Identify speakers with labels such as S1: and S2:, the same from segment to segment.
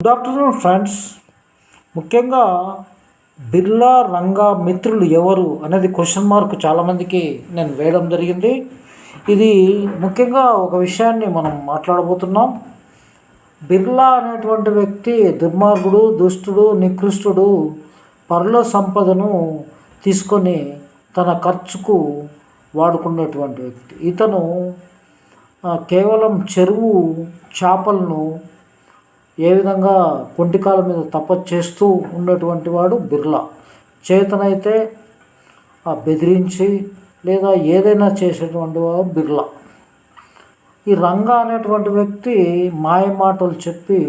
S1: Good afternoon friends ముఖ్యంగా బిర్లా రంగా మిత్రులు ఎవరు అనేది క్వశ్చన్ మార్క్ చాలామందికి నేను వేయడం జరిగింది. ఇది ముఖ్యంగా ఒక విషయాన్ని మనం మాట్లాడబోతున్నాం. బిర్లా అనేటువంటి వ్యక్తి దుర్మార్గుడు దుష్టుడు నికృష్టుడు పరుల సంపదను తీసుకొని తన ఖర్చుకు వాడుకున్నటువంటి వ్యక్తి. ఇతను కేవలం చెరువు చేపలను ఏ విధంగా కొంటికాల మీద తపస్సు చేస్తూ ఉన్నటువంటి వాడు బిర్లా. చేతనైతే బెదిరించి లేదా ఏదైనా చేసేటువంటి వాడు బిర్లా. ఈ రంగా అనేటువంటి వ్యక్తి మాయ మాటలు చెప్పి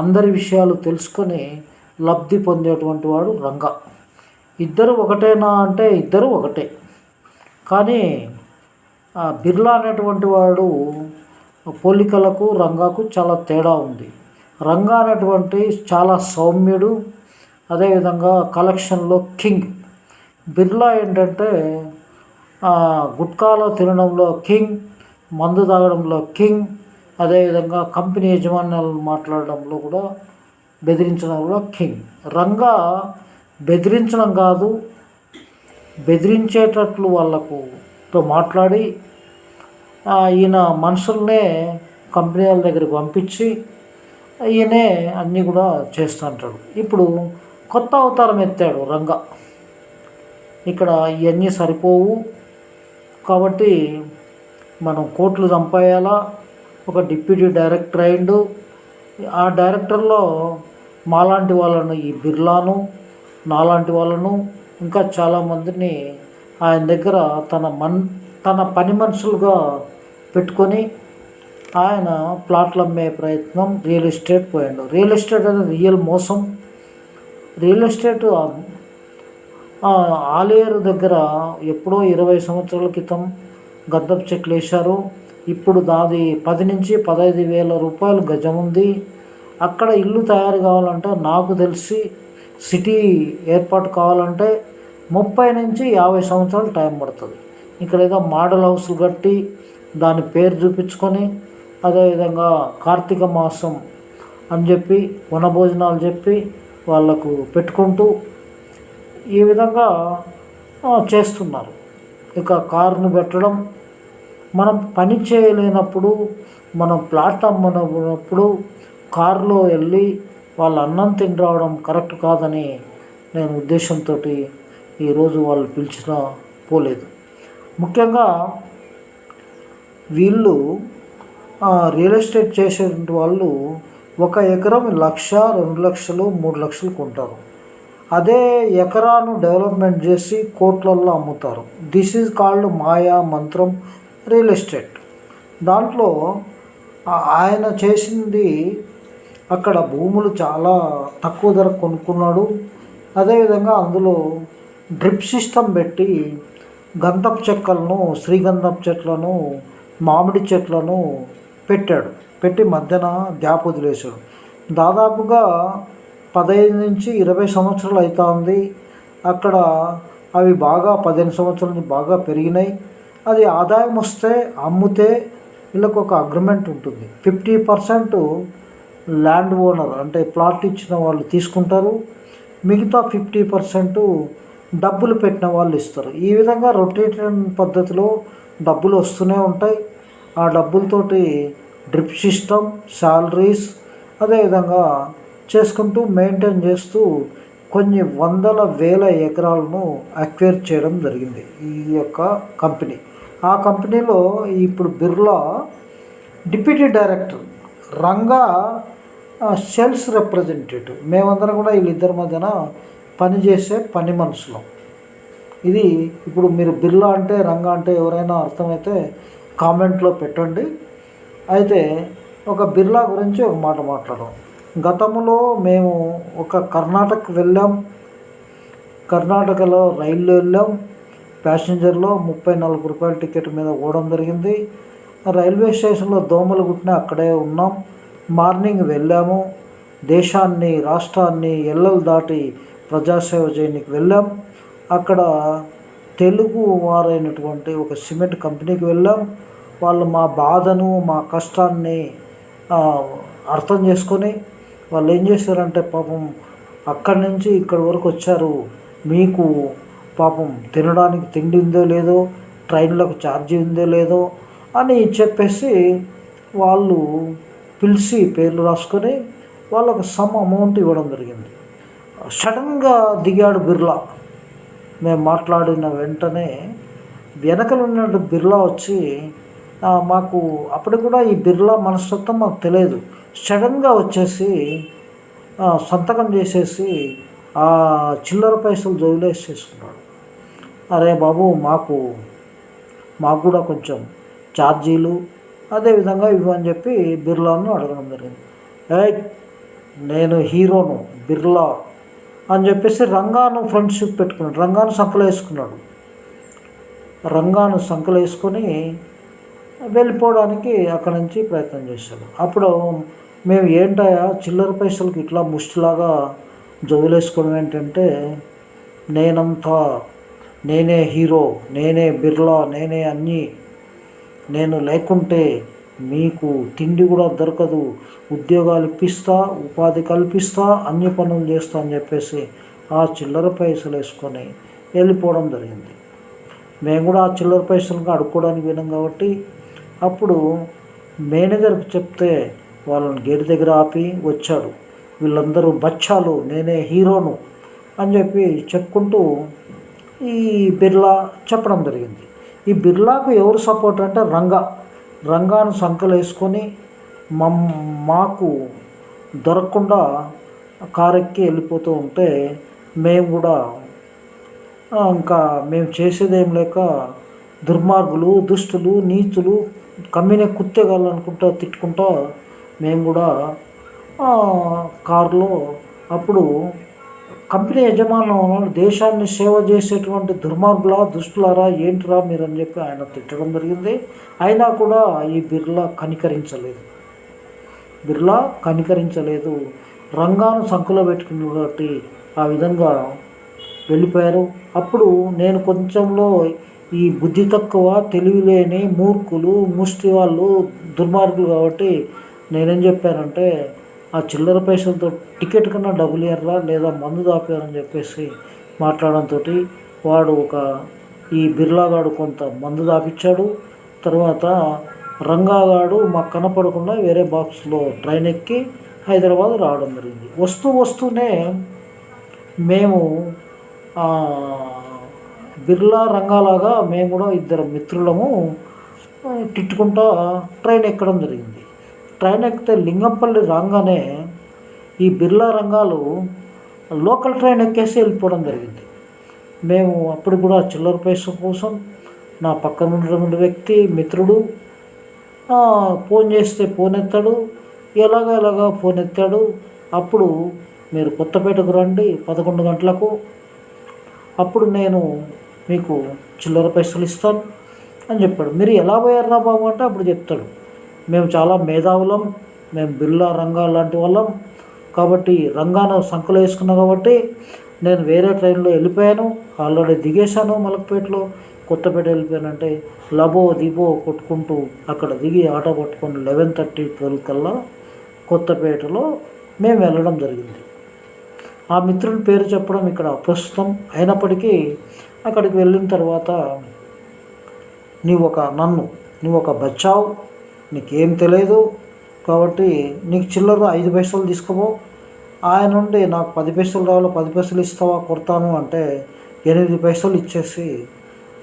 S1: అందరి విషయాలు తెలుసుకొని లబ్ధి పొందేటువంటి వాడు రంగా. ఇద్దరు ఒకటేనా అంటే ఇద్దరు ఒకటే. కానీ బిర్లా అనేటువంటి వాడు పోలికలకు రంగాకు చాలా తేడా ఉంది. రంగా అనేటువంటి చాలా సౌమ్యుడు అదేవిధంగా కలెక్షన్లో కింగ్. బిర్లా ఏంటంటే గుట్కాలో తినడంలో కింగ్ మందు తాగడంలో కింగ్ అదేవిధంగా కంపెనీ యజమానులు మాట్లాడడంలో కూడా బెదిరించడంలో కింగ్. రంగా బెదిరించడం కాదు బెదిరించేటట్లు వాళ్ళకు తో మాట్లాడి ఈయన మనుషుల్నే కంపెనీ వాళ్ళ దగ్గరికి పంపించి ఈయనే అన్నీ కూడా చేస్తుంటాడు. ఇప్పుడు కొత్త అవతారం ఎత్తాడు రంగా. ఇక్కడ ఇవన్నీ సరిపోవు. కాబట్టి మనం కోట్లు చంపేయాలా ఒక డిప్యూటీ డైరెక్టర్ అయిండు ఆ డైరెక్టర్లో మాలాంటి వాళ్ళను ఈ బిర్లాను నాలాంటి వాళ్ళను ఇంకా చాలామందిని ఆయన దగ్గర తన మన్ తన పని మనుషులుగా పెట్టుకొని ఆయన ప్లాట్లు అమ్మే ప్రయత్నం రియల్ ఎస్టేట్ పోయాడు. రియల్ ఎస్టేట్ అనేది రియల్ మోసం. రియల్ ఎస్టేట్ ఆ, ఆలేరు దగ్గర ఎప్పుడో ఇరవై సంవత్సరాల క్రితం గద్దపు చెట్లు వేశారు. ఇప్పుడు దాది పది నుంచి పదహైదు వేల రూపాయలు గజం ఉంది. అక్కడ ఇల్లు తయారు కావాలంటే నాకు తెలిసి సిటీ ఏర్పాటు కావాలంటే ముప్పై నుంచి యాభై సంవత్సరాలు టైం పడుతుంది. ఇక్కడ ఏదో మోడల్ హౌస్లు కట్టి దాని పేరు చూపించుకొని అదేవిధంగా కార్తీక మాసం అని చెప్పి వనభోజనాలు చెప్పి వాళ్ళకు పెట్టుకుంటూ ఈ విధంగా చేస్తున్నారు. ఇక కారును పెట్టడం మనం పని చేయలేనప్పుడు మనం ప్లాట్ అమ్మనప్పుడు కారులో వెళ్ళి వాళ్ళ అన్నం తిని రావడం కరెక్ట్ కాదని నేను ఉద్దేశంతో ఈరోజు వాళ్ళు పిలిచిన పోలేదు. ముఖ్యంగా వీళ్ళు రియల్ ఎస్టేట్ చేసేటువంటి వాళ్ళు ఒక ఎకరం లక్ష రెండు లక్షలు మూడు లక్షలు కొంటారు. అదే ఎకరాను డెవలప్మెంట్ చేసి కోట్లల్లో అమ్ముతారు. దిస్ ఈజ్ కాల్డ్ మాయా మంత్రం రియల్ ఎస్టేట్. దాంట్లో ఆయన చేసింది అక్కడ భూములు చాలా తక్కువ ధర కొనుక్కున్నాడు. అదేవిధంగా అందులో డ్రిప్ సిస్టమ్ పెట్టి గంధపు చెక్కలను శ్రీగంధపు చెట్లను మామిడి చెట్లను పెట్టాడు. పెట్టి మధ్యన గ్యాప్ వదిలేశాడు. దాదాపుగా పదహైదు నుంచి ఇరవై సంవత్సరాలు అవుతుంది అక్కడ అవి బాగా పదిహేను సంవత్సరాల నుంచి బాగా పెరిగినాయి. అది ఆదాయం వస్తే అమ్మితే వీళ్ళకు ఒక అగ్రిమెంట్ ఉంటుంది. ఫిఫ్టీ పర్సెంట్ ల్యాండ్ ఓనర్ అంటే ప్లాట్ ఇచ్చిన వాళ్ళు తీసుకుంటారు. మిగతా ఫిఫ్టీ పర్సెంట్ డబ్బులు పెట్టిన వాళ్ళు ఇస్తారు. ఈ విధంగా రొటేషన్ పద్ధతిలో డబ్బులు వస్తూనే ఉంటాయి. ఆ డబ్బులతోటి డ్రిప్ సిస్టమ్ శాలరీస్ అదేవిధంగా చేసుకుంటూ మెయింటైన్ చేస్తూ కొన్ని వందల వేల ఎకరాలను అక్వైర్ చేయడం జరిగింది ఈ యొక్క కంపెనీ. ఆ కంపెనీలో ఇప్పుడు Birla deputy director Ranga sales sales representative. మేమందరం కూడా వీళ్ళిద్దరి మధ్యన పనిచేసే పని మనుషులం ఇది ఇప్పుడు మీరు బిర్లా అంటే రంగా అంటే ఎవరైనా అర్థమైతే కామెంట్లో పెట్టండి. అయితే ఒక బిర్లా గురించి ఒక మాట మాట్లాడదాం. గతంలో మేము ఒక కర్ణాటక వెళ్ళాం. కర్ణాటకలో రైల్లో వెళ్ళాం. ప్యాసింజర్లో ముప్పై నలభై రూపాయల టికెట్ మీద పోవడం జరిగింది. రైల్వే స్టేషన్లో దోమలు గుట్టిన అక్కడే ఉన్నాం. మార్నింగ్ వెళ్ళాము. దేశాన్ని రాష్ట్రాన్ని ఎల్లలు దాటి ప్రజాసేవ చేయడానికి వెళ్ళాం. అక్కడ తెలుగు వారైనటువంటి ఒక సిమెంట్ కంపెనీకి వెళ్ళాం. వాళ్ళు మా బాధను మా కష్టాన్ని అర్థం చేసుకొని వాళ్ళు ఏం చేశారంటే పాపం అక్కడి నుంచి ఇక్కడి వరకు వచ్చారు. మీకు పాపం తినడానికి తిండి ఉందో లేదో ట్రైన్లకు ఛార్జీ ఉందో లేదో అని చెప్పేసి వాళ్ళు పిలిచి పేర్లు రాసుకొని వాళ్ళకు సమ్ అమౌంట్ ఇవ్వడం జరిగింది. సడన్గా దిగాడు బిర్లా. మేము మాట్లాడిన వెంటనే వెనకలు ఉన్న బిర్లా వచ్చి మాకు అప్పుడు కూడా ఈ బిర్లా మనస్తత్వం మాకు తెలియదు. సడన్గా వచ్చేసి సంతకం చేసేసి ఆ చిల్లర పైసలు జోబులో చేసుకున్నాడు అరే బాబు మాకు మాకు కూడా కొంచెం ఛార్జీలు అదేవిధంగా ఇవ్వని చెప్పి బిర్లాను అడగడం జరిగింది. ఏ నేను హీరోను బిర్లా అని చెప్పేసి రంగాను ఫ్రెండ్షిప్ పెట్టుకున్నాడు. రంగాను సంకలు వేసుకున్నాడు. రంగాను సంకలు వేసుకొని వెళ్ళిపోవడానికి అక్కడ నుంచి ప్రయత్నం చేశాడు. అప్పుడు మేము ఏంటయా చిల్లర పైసలకి ఇట్లా ముష్టిలాగా జోగులేసుకోవడం ఏంటంటే నేనంతా నేనే హీరో నేనే బిర్లా నేనే అన్నీ నేను లేకుంటే మీకు తిండి కూడా దొరకదు. ఉద్యోగాలు ఇప్పిస్తా ఉపాధి కల్పిస్తా అన్ని పనులు చేస్తా అని చెప్పేసి ఆ చిల్లర పైసలు వేసుకొని వెళ్ళిపోవడం జరిగింది. మేము కూడా ఆ చిల్లర పైసలను అడుక్కోవడానికి వినం కాబట్టి అప్పుడు మేనేజర్కి చెప్తే వాళ్ళని గేట్ దగ్గర ఆపి వచ్చాడు. వీళ్ళందరూ బచ్చాలు నేనే హీరోను అని చెప్పి చెప్పుకుంటూ ఈ బిర్లా చెప్పడం జరిగింది. ఈ బిర్లాకు ఎవరు సపోర్ట్ అంటే రంగా. రంగాను సంకలేసుకొని మమ్ మాకు దొరకకుండా కారెక్కి వెళ్ళిపోతూ ఉంటే మేము కూడా ఇంకా మేము చేసేదేం లేక దుర్మార్గులు దుష్టులు నీచులు కమ్మినే కుత్తేగాలనుకుంటా తిట్టుకుంటా మేము కూడా కారులో అప్పుడు కంపెనీ యజమానులు దేశాన్ని సేవ చేసేటువంటి దుర్మార్గులా దుష్టులారా ఏంటిరా మీరని చెప్పి ఆయన తిట్టడం జరిగింది. అయినా కూడా ఈ బిర్లా కనికరించలేదు. బిర్లా కనికరించలేదు. రంగాను సంకులో పెట్టుకుని కాబట్టి ఆ విధంగా వెళ్ళిపోయారు. అప్పుడు నేను కొంచెంలో ఈ బుద్ధి తక్కువ తెలివి లేని మూర్ఖులు ముష్టి వాళ్ళు దుర్మార్గులు కాబట్టి నేనేం చెప్పానంటే ఆ చిల్లర పైసలతో టికెట్ కన్నా డబ్బులు ఇవ్వరా లేదా మందు దాపారని చెప్పేసి మాట్లాడడంతో వాడు ఒక ఈ బిర్లాగాడు కొంత మందు దాపిచ్చాడు. తర్వాత రంగాగాడు మాకు కనపడకుండా వేరే బాక్స్లో ట్రైన్ ఎక్కి హైదరాబాద్ రావడం జరిగింది. వస్తూ వస్తూనే మేము బిర్లా రంగాలాగా మేము కూడా ఇద్దరు మిత్రులము తిట్టుకుంటా ట్రైన్ ఎక్కడం జరిగింది. ట్రైన్ ఎక్కితే లింగంపల్లి రాగానే ఈ బిర్లా రంగాలు లోకల్ ట్రైన్ ఎక్కేసి వెళ్ళిపోవడం జరిగింది. మేము అప్పుడు కూడా చిల్లర పైసల కోసం నా పక్కన ఉన్నటువంటి వ్యక్తి మిత్రుడు ఫోన్ చేస్తే ఫోన్ ఎత్తాడు. ఎలాగ ఎలాగా ఫోన్ ఎత్తాడు. అప్పుడు మీరు కొత్తపేటకు రండి పదకొండు గంటలకు. అప్పుడు నేను మీకు చిల్లర పైసలు ఇస్తాను అని చెప్పాడు. మీరు ఎలా పోయారా బాబు అంటే అప్పుడు చెప్తాడు. మేము చాలా మేధావులం మేము బిర్లా రంగా లాంటి వాళ్ళం. కాబట్టి రంగాను సంకలు వేసుకున్నాం కాబట్టి నేను వేరే ట్రైన్లో వెళ్ళిపోయాను. ఆల్రెడీ దిగేశాను మలక్పేటలో. కొత్తపేట వెళ్ళిపోయానంటే లబో దిబో కొట్టుకుంటూ అక్కడ దిగి ఆటో పట్టుకొని లెవెన్ థర్టీ ట్వెల్వ్ కల్లా కొత్తపేటలో మేము వెళ్ళడం జరిగింది. ఆ మిత్రుని పేరు చెప్పడం ఇక్కడ ప్రస్తుతం అయినప్పటికీ అక్కడికి వెళ్ళిన తర్వాత నీవు ఒక నన్ను నువ్వు ఒక బచ్చావు నీకేం తెలియదు కాబట్టి నీకు చిల్లర ఐదు పైసలు తీసుకోపో. ఆయన నుండి నాకు పది పైసలు రావాలి పది పైసలు ఇస్తావా కొడతాను అంటే ఎనిమిది పైసలు ఇచ్చేసి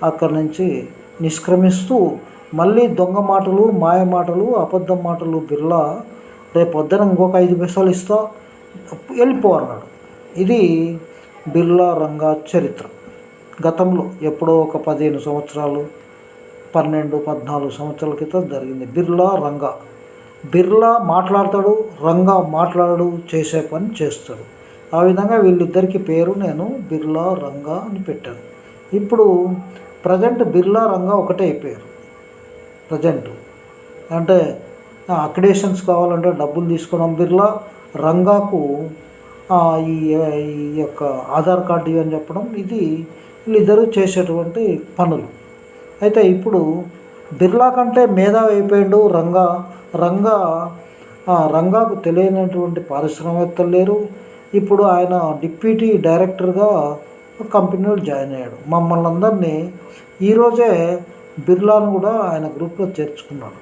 S1: అక్కడి నుంచి నిష్క్రమిస్తూ మళ్ళీ దొంగ మాటలు మాయ మాటలు అబద్ధం మాటలు బిర్లా రేపు పొద్దున ఇంకొక ఐదు పైసలు ఇస్తా వెళ్ళిపో అన్నాడు. ఇది బిర్లా రంగా చరిత్ర. గతంలో ఎప్పుడో ఒక పదిహేను సంవత్సరాలు పన్నెండు పద్నాలుగు సంవత్సరాల క్రితం జరిగింది. బిర్లా రంగా. బిర్లా మాట్లాడతాడు రంగా మాట్లాడు చేసే పని చేస్తాడు. ఆ విధంగా వీళ్ళిద్దరికి పేరు నేను బిర్లా రంగా అని పెట్టాను. ఇప్పుడు ప్రజెంట్ బిర్లా రంగా ఒకటే అయిపోయారు ప్రజెంట్. అంటే అక్రిడేషన్స్ కావాలంటే డబ్బులు తీసుకోవడం. బిర్లా రంగాకు ఈ ఈ యొక్క ఆధార్ కార్డు ఇవని చెప్పడం. ఇది వీళ్ళిద్దరూ చేసేటువంటి పనులు. అయితే ఇప్పుడు బిర్లా కంటే మేధావి అయిపోయాడు రంగా. రంగా రంగాకు తెలియనటువంటి పారిశ్రామికవేత్తలు లేరు. ఇప్పుడు ఆయన డిప్యూటీ డైరెక్టర్గా కంపెనీలో జాయిన్ అయ్యాడు. మమ్మల్ని అందరినీ ఈరోజే బిర్లాను కూడా ఆయన గ్రూప్లో చేర్చుకున్నాడు.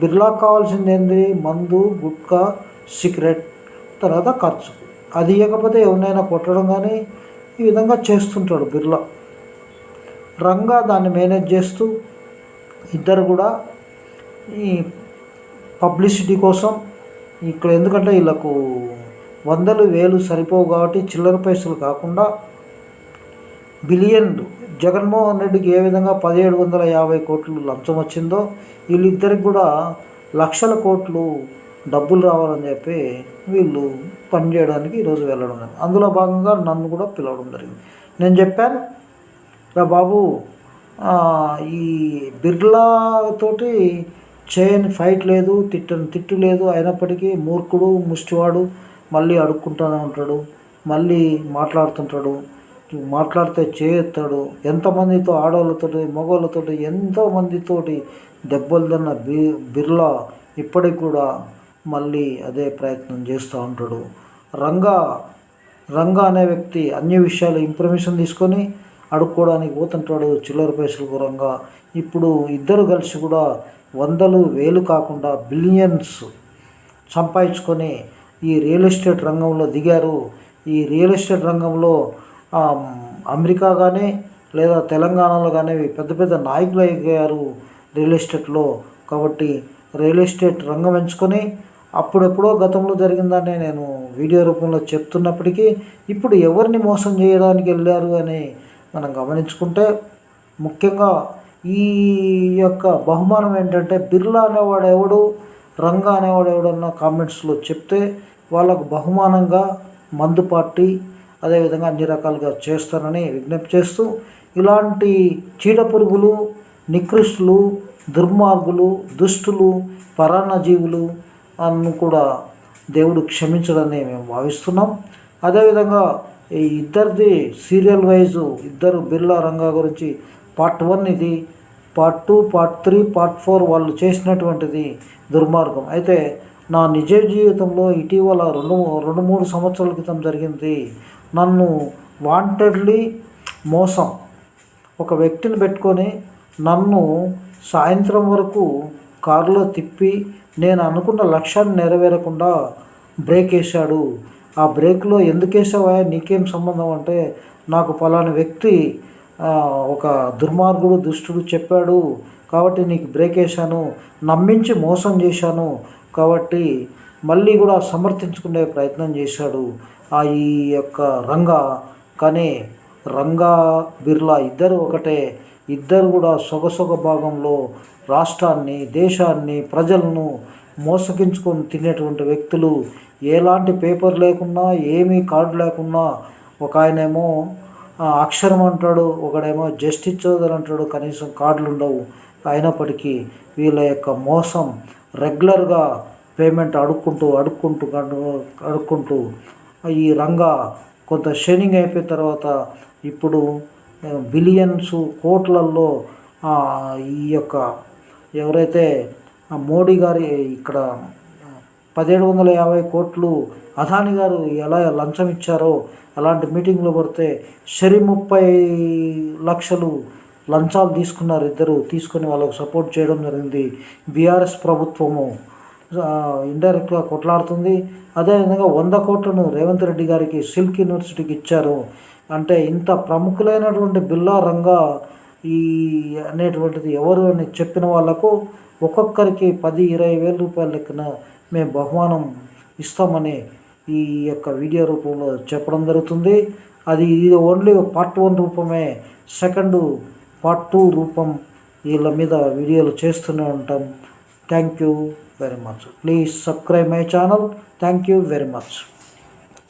S1: బిర్లాకు కావాల్సింది ఏంది? మందు గుట్కా సిగరెట్ తర్వాత ఖర్చు. అది ఇవ్వకపోతే ఎవరినైనా కొట్టడం కానీ ఈ విధంగా చేస్తుంటాడు బిర్లా. రంగా దాన్ని మేనేజ్ చేస్తూ ఇద్దరు కూడా ఈ పబ్లిసిటీ కోసం ఇక్కడ ఎందుకంటే వీళ్ళకు వందలు వేలు సరిపోవు కాబట్టి చిల్లర పైసలు కాకుండా బిలియన్లు. జగన్మోహన్ రెడ్డికి ఏ విధంగా పదిహేడు వందల యాభై కోట్లు లంచం వచ్చిందో వీళ్ళిద్దరికి కూడా లక్షల కోట్లు డబ్బులు రావాలని చెప్పి వీళ్ళు పనిచేయడానికి ఈరోజు వెళ్ళడం జరిగింది. అందులో భాగంగా నన్ను కూడా పిలవడం జరిగింది. నేను చెప్పాను రా బాబు. ఈ బిర్లాతోటి చేయని ఫైట్ లేదు తిట్టని తిట్టు లేదు. అయినప్పటికీ మూర్ఖుడు ముష్టివాడు మళ్ళీ అడుక్కుంటూనే ఉంటాడు మళ్ళీ మాట్లాడుతుంటాడు మాట్లాడితే చేయెత్తాడు. ఎంతమందితో ఆడవాళ్ళతో మగవాళ్ళతోటి ఎంతోమందితోటి దెబ్బలు తిన్న బి బిర్లా ఇప్పటికి కూడా మళ్ళీ అదే ప్రయత్నం చేస్తూ ఉంటాడు. రంగా రంగా అనే వ్యక్తి అన్ని విషయాలు ఇన్ఫర్మేషన్ తీసుకొని అడుక్కోవడానికి పోతుంటాడు చిల్లర పైసలకు రంగా. ఇప్పుడు ఇద్దరు కలిసి కూడా వందలు వేలు కాకుండా బిలియన్స్ సంపాదించుకొని ఈ రియల్ ఎస్టేట్ రంగంలో దిగారు. ఈ రియల్ ఎస్టేట్ రంగంలో అమెరికా కానీ లేదా తెలంగాణలో కానీ పెద్ద పెద్ద నాయకులు అయ్యారు రియల్ ఎస్టేట్లో. కాబట్టి రియల్ ఎస్టేట్ రంగం ఎంచుకొని అప్పుడెప్పుడో గతంలో జరిగిందని నేను వీడియో రూపంలో చెప్తున్నప్పటికీ ఇప్పుడు ఎవరిని మోసం చేయడానికి వెళ్ళారు అని మనం గమనించుకుంటే ముఖ్యంగా ఈ యొక్క బహుమానం ఏంటంటే బిర్లా అనేవాడు ఎవడు రంగా అనేవాడు ఎవడన్నా కామెంట్స్లో చెప్తే వాళ్ళకు బహుమానంగా మందు పార్టీ అదేవిధంగా అన్ని రకాలుగా చేస్తానని విజ్ఞప్తి చేస్తూ ఇలాంటి చీడ పురుగులు నికృష్టులు దుర్మార్గులు దుష్టులు పరాన్నజీవులు అన్ను కూడా దేవుడు క్షమించడని మేము భావిస్తున్నాం. అదేవిధంగా ఇద్దరిది సీరియల్ వైజు ఇద్దరు బిర్లా రంగా గురించి పార్ట్ వన్ ఇది part two part three part four వాళ్ళు చేసినటువంటిది దుర్మార్గం. అయితే నా నిజ జీవితంలో ఇటీవల రెండు రెండు మూడు సంవత్సరాల క్రితం జరిగింది. నన్ను వాంటెడ్లీ మోసం. ఒక వ్యక్తిని పెట్టుకొని నన్ను సాయంత్రం వరకు కారులో తిప్పి నేను అనుకున్న లక్ష్యాన్ని నెరవేరకుండా బ్రేక్ వేశాడు. ఆ బ్రేక్లో ఎందుకు వేసావా? నీకేం సంబంధం? అంటే నాకు పలానా వ్యక్తి ఒక దుర్మార్గుడు దుష్టుడు చెప్పాడు కాబట్టి నీకు బ్రేక్ వేశాను. నమ్మించి మోసం చేశాను కాబట్టి మళ్ళీ కూడా సమర్థించుకునే ప్రయత్నం చేశాడు ఆ ఈ యొక్క రంగా. కానీ రంగా బిర్లా ఇద్దరు ఒకటే. ఇద్దరు కూడా సొగసొగ భాగంలో రాష్ట్రాన్ని దేశాన్ని ప్రజలను మోసగించుకొని తినేటువంటి వ్యక్తులు ఎలాంటి పేపర్ లేకున్నా ఏమీ కార్డు లేకున్నా ఒక ఆయనేమో అక్షరం అంటాడు ఒకడేమో జస్టిస్ చౌదరి అంటాడు కనీసం కార్డులు ఉండవు. అయినప్పటికీ వీళ్ళ యొక్క మోసం రెగ్యులర్గా పేమెంట్ అడుక్కుంటూ అడుక్కుంటూ అడుక్కుంటూ ఈ రంగా కొంత షేనింగ్ అయిపోయిన తర్వాత ఇప్పుడు బిలియన్స్ కోట్లల్లో ఈ యొక్క ఎవరైతే మోడీ గారి ఇక్కడ పదిహేడు వందల యాభై కోట్లు అదాని గారు ఎలా లంచం ఇచ్చారో అలాంటి మీటింగ్లో పడితే సరి ముప్పై లక్షలు లంచాలు తీసుకున్నారు ఇద్దరు తీసుకొని వాళ్ళకు సపోర్ట్ చేయడం జరిగింది. బీఆర్ఎస్ ప్రభుత్వము ఇండైరెక్ట్గా కొట్లాడుతుంది. అదేవిధంగా వంద కోట్లను రేవంత్ రెడ్డి గారికి సిల్క్ యూనివర్సిటీకి ఇచ్చారు. అంటే ఇంత ప్రముఖులైనటువంటి బిల్లా రంగా ఈ అనేటువంటిది ఎవరు అని చెప్పిన వాళ్ళకు ఒక్కొక్కరికి పది ఇరవై వేల రూపాయల లెక్కన మేము బహుమానం ఇస్తామని ఈ యొక్క వీడియో రూపంలో చెప్పడం జరుగుతుంది. అది ఇది ఓన్లీ పార్ట్ వన్ రూపమే సెకండ్ పార్ట్ టూ రూపం వీళ్ళ మీద వీడియోలు చేస్తూనే ఉంటాం. Thank you very much please subscribe my channel thank you very much